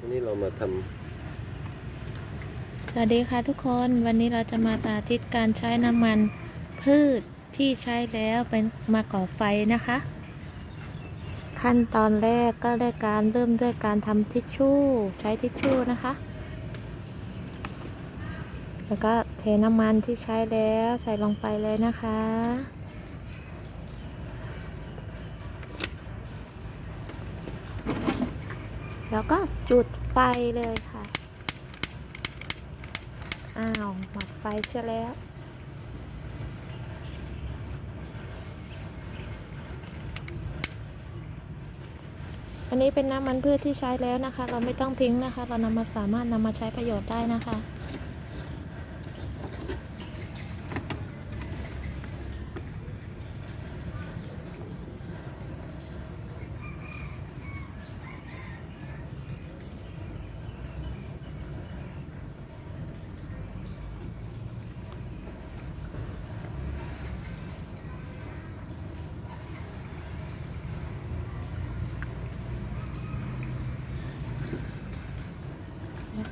วันนี้เรามาทสวัสดีค่ะทุกคนวันนี้เราจะมาสาธิตการใช้น้ำมันพืชที่ใช้แล้วเป็นมาก่อไฟนะคะ ขั้นตอนแรกก็ได้การเริ่มด้วยการทำทิชชู่ใช้ทิชชู่นะคะ แล้วก็เทน้ำมันที่ใช้แล้วใส่ลงไปเลยนะคะ แล้วก็จุดไฟเลยค่ะ อ้าวหมดไฟเช่แล้ว อันนี้เป็นน้ำมันพืชที่ใช้แล้วนะคะ เราไม่ต้องทิ้งนะคะ เรานำมาสามารถนำมาใช้ประโยชน์ได้นะคะ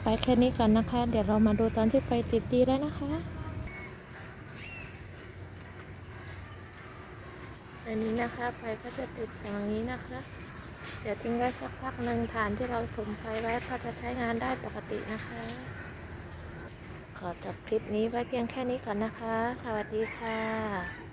ไปแค่นี้ก่อนนะคะ เดี๋ยวเรามาดูตอนที่ไฟติดดีแล้วนะคะ อันนี้นะคะไฟก็จะติดอย่างนี้นะคะ เดี๋ยวทิ้งไว้สักพักหนึ่งฐานที่เราถมไฟไว้ก็จะใช้งานได้ปกตินะคะ ขอจบคลิปนี้ไว้เพียงแค่นี้ก่อนนะคะ สวัสดีค่ะ